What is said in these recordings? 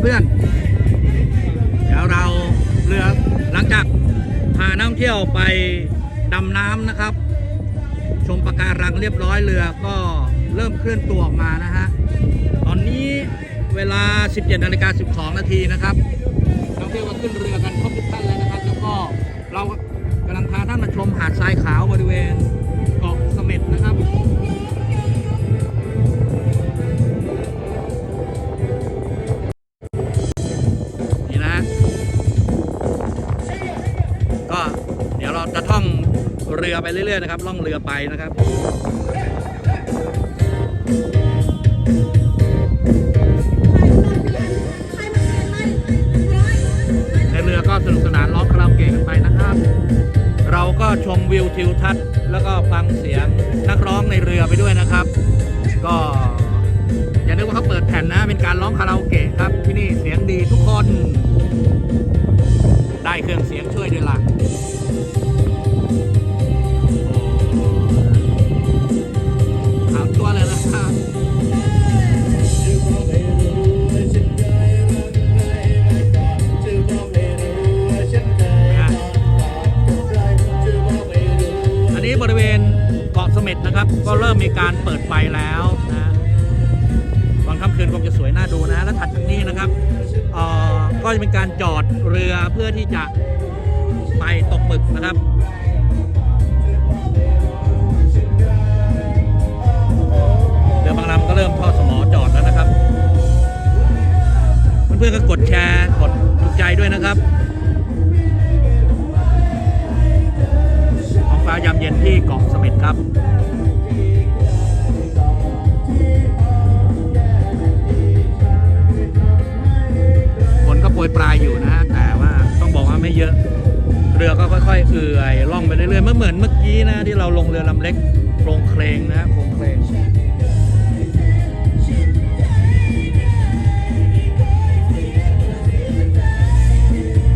เพื่อนๆ เดี๋ยวเราเรือหลังจากพานักท่องเที่ยวไปดำน้ำนะครับ ชมปะการังเรียบร้อยเรือก็เริ่มเคลื่อนตัวออกมานะฮะ ตอนนี้เวลา 17นาฬิกา12 นาทีนะครับนักท่องเที่ยวก็ขึ้นเรือกันครบทุกท่านเลยนะครับ แล้วก็เรากำลังพาท่านมาชมหาดทรายขาวบริเวณเกาะเสม็ดนะครับ ไปเรื่อยๆนะครับล่องเรือไปนะครับในเรือก็สนุกสนานร้องคาราโอเกะกันไปนะครับ เราก็ชมวิวทิวทัศน์แล้วก็ฟังเสียงนักร้องในเรือไปด้วยนะครับ ก็อย่านึกว่าเขาเปิดแผ่นนะเป็นการร้องคาราโอเกะครับที่นี่เสียงดีทุกคน ได้เครื่องเสียงช่วยด้วยล่ะ เกาะเสม็ดนะครับ ก็เริ่มมีการเปิดไฟแล้วนะวันค่ำคืนคงจะสวยน่าดูนะแล้วถัดจากนี้นะครับอ่อก็จะเป็นการจอดเรือเพื่อที่จะไปตกหมึกนะครับเรือบางลำก็เริ่มทอดสมอจอดแล้วนะครับ เพื่อนๆก็กดแชร์กดถูกใจด้วยนะครับท้องฟ้ายามเย็นที่เกาะเสม็ดครับ ฝนก็โปรยปลายอยู่นะฮะแต่ว่าต้องบอกว่าไม่เยอะ เรือก็ค่อยๆ เอื่อยล่องไปเรื่อยๆเมื่อเหมือนเมื่อกี้นะที่เราลงเรือลำเล็กโครงเคลงนะโครงเคลง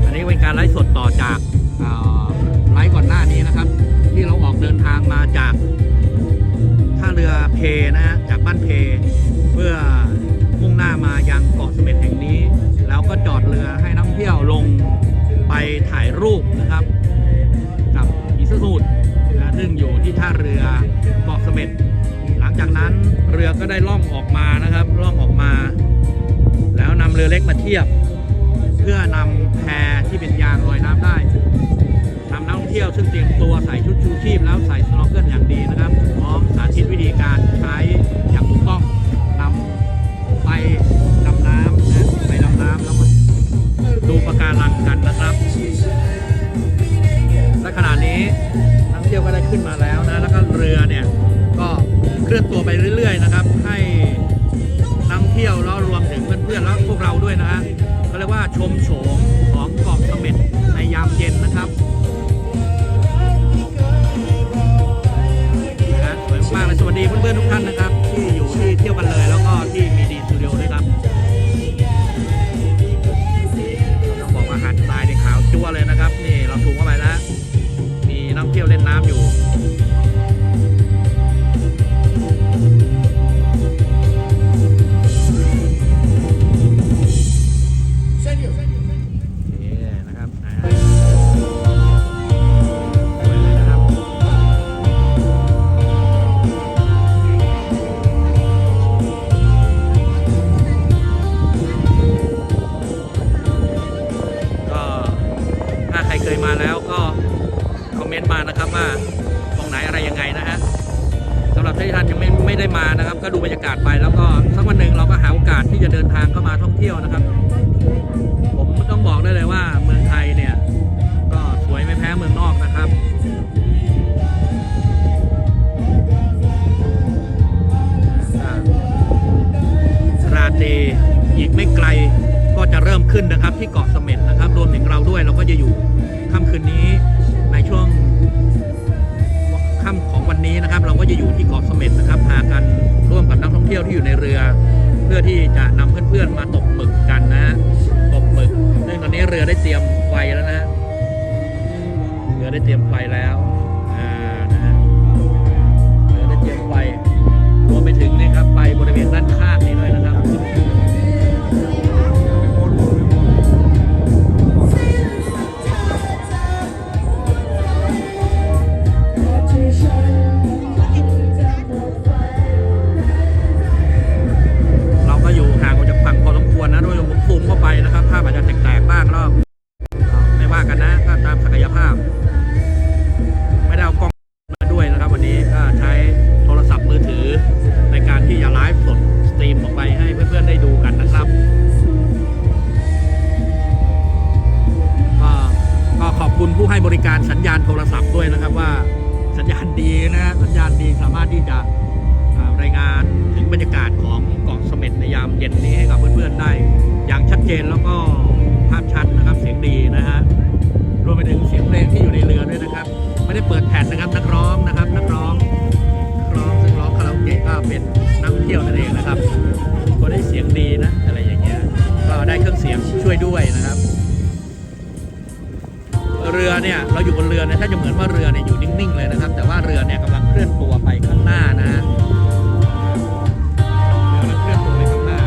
อันนี้เป็นการไลฟ์สดต่อจากไลฟ์ก่อนหน้านี้นะครับ ที่เราออกเดินทางมาจาก ท่าเรือเพนะฮะจากบ้านเพ ยากาศไปแล้วก็สักวันหนึ่งเราก็หาโอกาสที่จะเดินทางเข้ามาท่องเที่ยวนะครับ ผมต้องบอกได้เลยว่าเมืองไทยเนี่ย ก็สวยไม่แพ้เมืองนอกนะครับอ่าราตรีอีกไม่ไกลก็จะเริ่มขึ้นนะครับที่เกาะเสม็ดนะครับรวมถึงเราด้วยเราก็จะอยู่ค่ำคืนนี้ในช่วง วันนี้นะครับ เราก็จะอยู่ที่เกาะเสม็ดนะครับ พากันร่วมกับนักท่องเที่ยวที่อยู่ในเรือ เพื่อที่จะนำเพื่อนๆมาตกหมึกกันนะฮะตกหมึกซึ่งตอนนี้เรือได้เตรียมไฟแล้วนะฮะเรือได้เตรียมไฟแล้วอ่านะฮะเรือได้เตรียมไฟรวมไปถึงนี่ครับไฟบริเวณด้านข้างนี้ด้วยนะ เราอยู่บนเรือเนี่ยถ้าจะเหมือนว่าเรือเนี่ยอยู่นิ่งๆเลยนะครับ แต่ว่าเรือเนี่ยกำลังเคลื่อนตัวไปข้างหน้านะฮะเรือกำลังเคลื่อนตัวไปข้างหน้า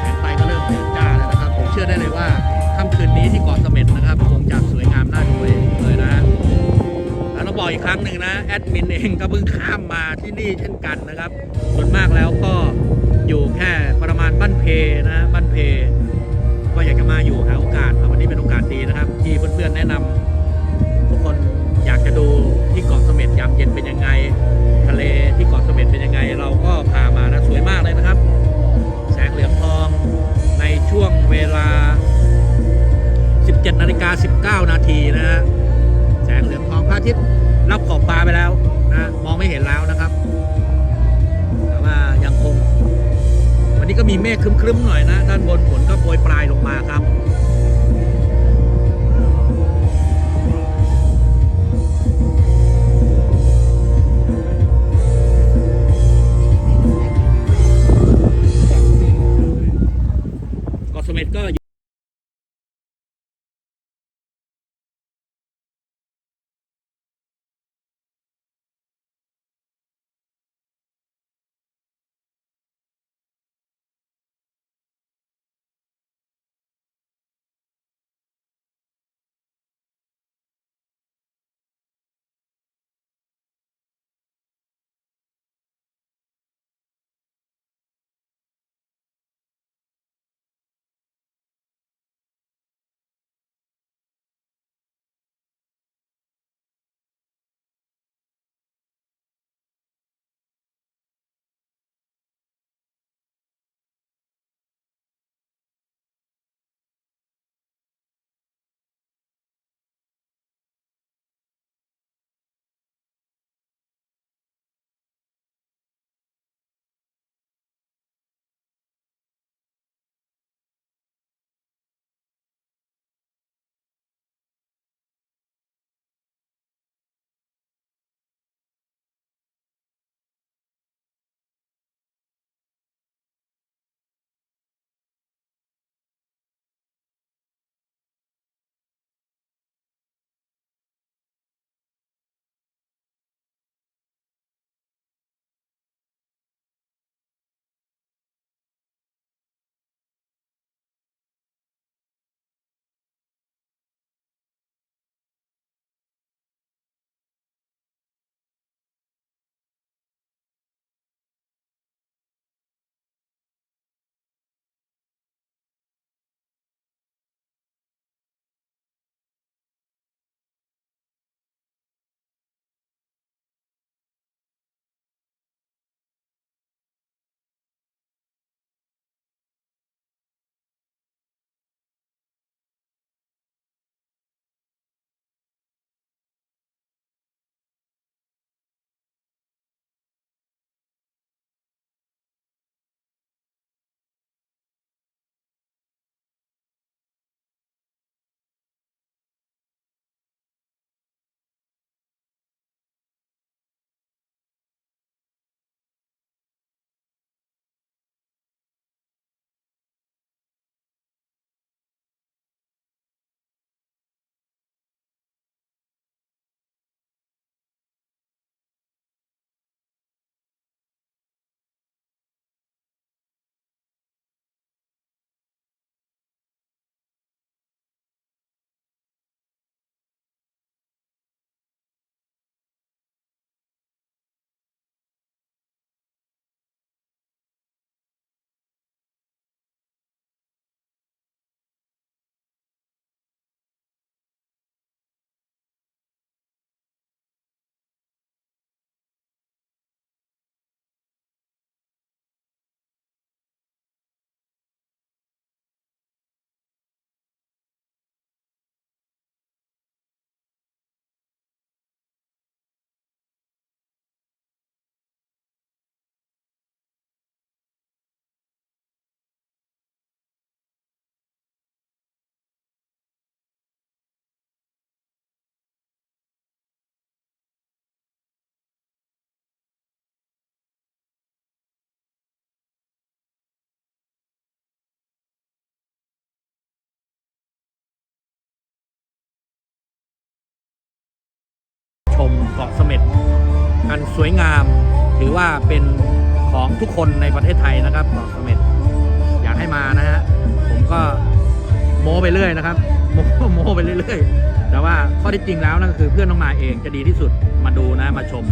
แสงไฟก็เริ่มเจิดจ้าแล้วนะครับผมเชื่อได้เลยว่าค่ำคืนนี้ที่เกาะเสม็ดนะครับคงจะสวยงามน่าดูเลยนะฮะแล้วเราบอกอีกครั้งหนึ่งนะแอดมินเองก็เพิ่งข้ามมาที่นี่เช่นกันนะครับ ส่วนมากแล้วก็อยู่แค่ประมาณบ้านเพนะบ้านเพ อยากจะมาอยู่หาโอกาสวันนี้เป็นโอกาสดีนะครับ ที่เพื่อนๆแนะนำทุกคนอยากจะดูที่เกาะเสม็ดยามเย็นเป็นยังไง ทะเลที่เกาะเสม็ดเป็นยังไง เราก็พามานะสวยมากเลยนะครับ แสงเหลืองทองในช่วงเวลา 17นาฬิกา19 นาทีนะฮะแสงเหลืองทองพระอาทิตย์รับขอบฟ้าไปแล้วนะมองไม่เห็นแล้วนะครับ แต่ว่ายังคง นี้ก็มีเมฆครึ้มๆหน่อยนะ ด้านบนฝนก็โปรยปลายลงมาครับกาะเสม็ดก็ เกาะเสม็ดกันสวยงาม ถือว่าเป็นของทุกคนในประเทศไทยนะครับเกาะเสม็ดอยากให้มานะฮะผมก็โม้ไปเรื่อยนะครับโม้โม้ไปเรื่อย ๆ แต่ว่าข้อที่จริงแล้วนั่นก็คือเพื่อนน้องมาเองจะดีที่สุดมาดูนะมาชม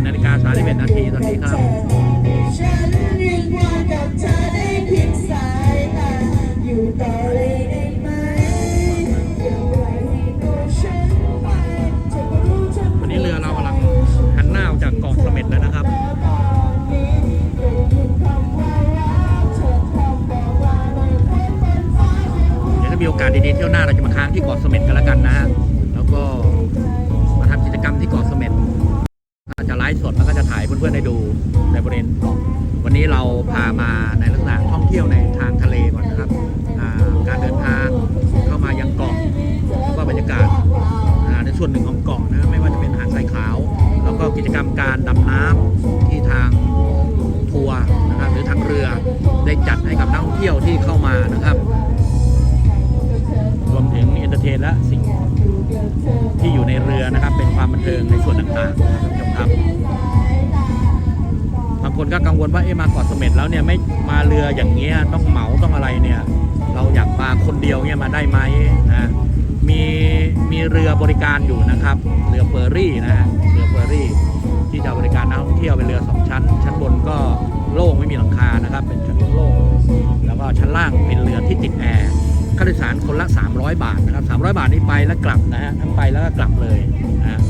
7นาฬิกา31นาทีตอนนี้ครับวันนี้เรือเรากำลังหันหน้าออกจากเกาะเสม็ดแล้วนะครับเดี๋ยวจะมีโอกาสดีๆเที่ยวหน้าเราจะมาค้างที่เกาะเสม็ดกันแล้วกันนะฮะ ฟ์สดแล้วก็จะถ่ายเพื่อนๆได้ดูในบริเวณเกาะวันนี้เราพามาในลักษณะท่องเที่ยวในทางทะเลก่อนนะครับการเดินทางเข้ามายังเกาะแล้วก็บรรยากาศในส่วนหนึ่งของเกาะนะไม่ว่าจะเป็นหาดทรายขาว แล้วก็กิจกรรมการดำน้ำที่ทางทัวร์นะครับหรือทางเรือได้จัดให้กับนักท่องเที่ยวที่เข้ามานะครับรวมถึงเอนเตอร์เทนและสิ่งที่อยู่ในเรือนะครับ เป็นความบันเทิงในส่วนต่างๆนะครับท่าน บางคนก็กังวลว่าเอ๊ะมาเกาะเสม็ดแล้วเนี่ยไม่มาเรืออย่างเงี้ยต้องเหมาต้องอะไรเนี่ย เราอยากมาคนเดียวเนี่ยมาได้ไหมนะมีมีเรือบริการอยู่นะครับ เรือเฟอร์รี่นะฮะเรือเฟอร์รี่ ที่จะบริการนักท่องเที่ยวเป็นเรือสองชั้น ชั้นบนก็โล่งไม่มีหลังคานะครับ เป็นชั้นโล่งแล้วก็ชั้นล่างเป็นเรือที่ติดแอร์ค่าโดยสารคนละ 300 บาทนะครับ300 บาทนี้ไปแล้วกลับนะฮะทั้งไปแล้วก็กลับเลยนะ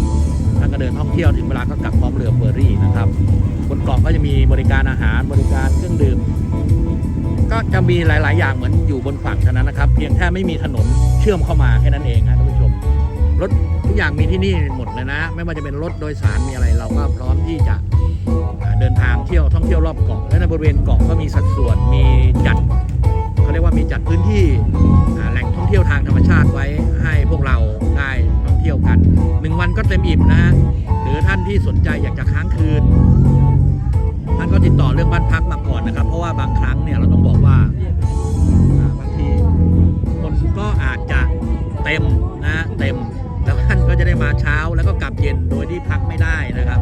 ท่านก็เดินท่องเที่ยวถึงเวลาก็กลับพร้อมเรือเฟอร์รี่นะครับบน กาะก็จะมีบริการอาหารบริการเครื่องดื่ม ก็จะมีหลาย ๆ อย่างเหมือนอยู่บนฝั่งเท่านั้นนะครับ เพียงแค่ไม่มีถนนเชื่อมเข้ามาแค่นั้นเองครับท่านผู้ชมรถทุกอย่างมีที่นี่หมดเลยนะ ไม่ว่าจะเป็นรถโดยสารมีอะไร เราก็พร้อมที่จะเดินทางเที่ยวท่องเที่ยวรอบเกาะและในบริเวณเกาะก็มีสัดส่วนมีจัดเขาเรียกว่ามีจัดพื้นที่แหล่งท่องเที่ยวทางธรรมชาติไว้ให้พวกเราได้ท่องเที่ยวกันหนึ่งวันก็เต็มอิ่มนะฮะหรือท่านที่สนใจอยากจะค้างคืน ท่านก็ติดต่อเรื่องบ้านพักมาก่อนนะครับ เพราะว่าบางครั้งเนี่ยเราต้องบอกว่าบางทีคนก็อาจจะเต็มนะเต็มแล้วท่านก็จะได้มาเช้าแล้วก็กลับเย็นโดยที่พักไม่ได้นะครับ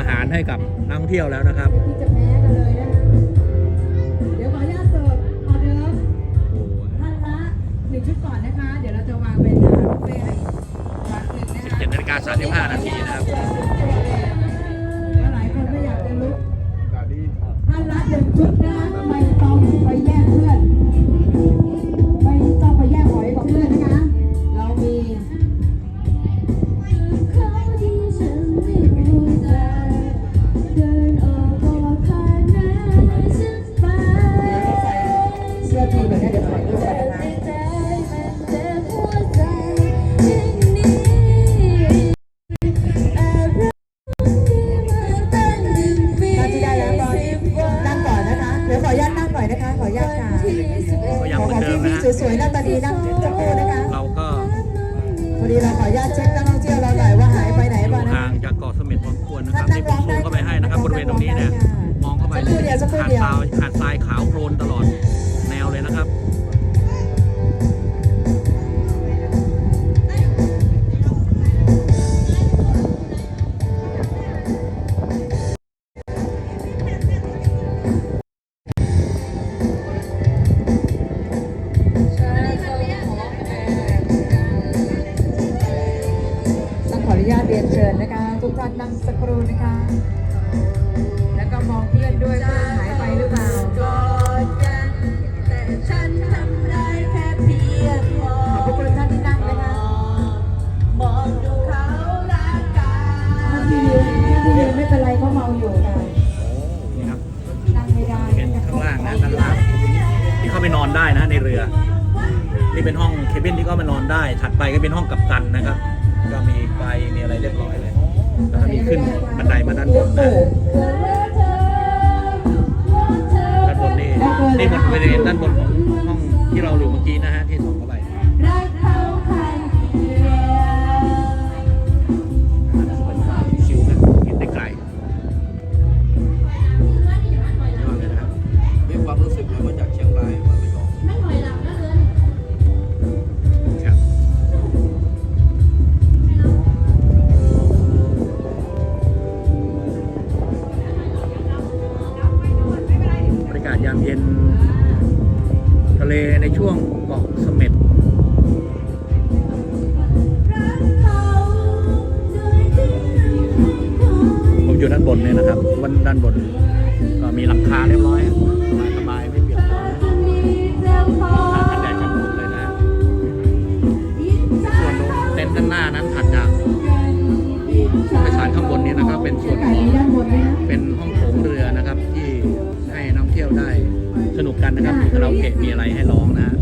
อาหารให้กับนักท่องเที่ยวแล้วนะครับที่จะแพ้กันเลยนะคะเดี๋ยวขออนุญาตเสิร์ฟออเดอร์โอ้โหท่านละหนึ่งชุดก่อนนะคะ เดี๋ยวเราจะวางเป็นอาหารบุฟเฟ่ต์ให้วางหนึ่งนะคะ17นาฬิกา35นาทีนะครับหลายคนก็อยากจะลุกท่านละหนึ่งชุดนะคะ สวยๆหน้าตาดีนะสักครู่นะคะเราก็พอดีเราขออนุญาตเช็คนักท่องเที่ยวเราหน่อยว่าหายไปไหนบ้างนะห่างจากเกาะเสม็ดพอสมควรนะครับนี่ผมซูมเข้าไปให้นะครับบริเวณตรงนี้เนี่ยมองเข้าไปสักครู่เดียวสักครู่หาดเดียวทรายหาดทรายขาวโพลนตลอด ได้ ถัดไปก็เป็นห้องกับตันนะครับ ก็มีไฟมีอะไรเรียบร้อยเลยแล้วก็มีขึ้นบันไดมาด้านบนนะด้านบนนี่นี่บนบริเวณด้านบนของห้องที่เราอยู่ เลในช่วงเกาะเสม็ดผมอยู่ด้านบนเนี่ยนะครับ วันด้านบนก็มีหลังคาเรียบร้อยสบายสบายไม่เปียกฝนทางกันแดดกันฝนเลยนะส่วนเต็นท์ด้านหน้านั้นถัดจากไปสารข้างบนนี้นะครับ เป็นส่วนของเป็นห้องโถงเรือนะครับ ที่ให้นักท่องเที่ยวได้ สนุกกันนะครับมีคาราโอเกะมีอะไรให้ร้องนะฮะ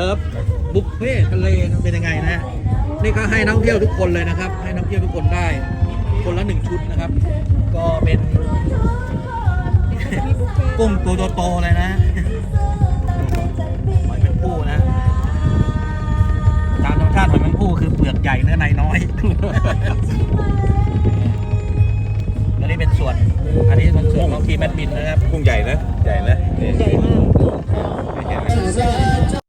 เดิร์ฟบุฟเฟ่ทะเลเป็นยังไงนะฮะนี่ก็ให้นักท่องเที่ยวทุกคนเลยนะครับ ให้นักท่องเที่ยวทุกคนได้ คนละหนึ่งชุดนะครับ ก็เป็นกุ้งตัวโตๆเลยนะหอยแมงผู้นะตามธรรมชาติหอยแมงผู้คือเปลือกใหญ่เนื้อในน้อยอันนี้เป็นส่วน อันนี้เป็นส่วนของทีมแอดมินนะครับ กุ้งใหญ่นะ ใหญ่นะใหญ่มาก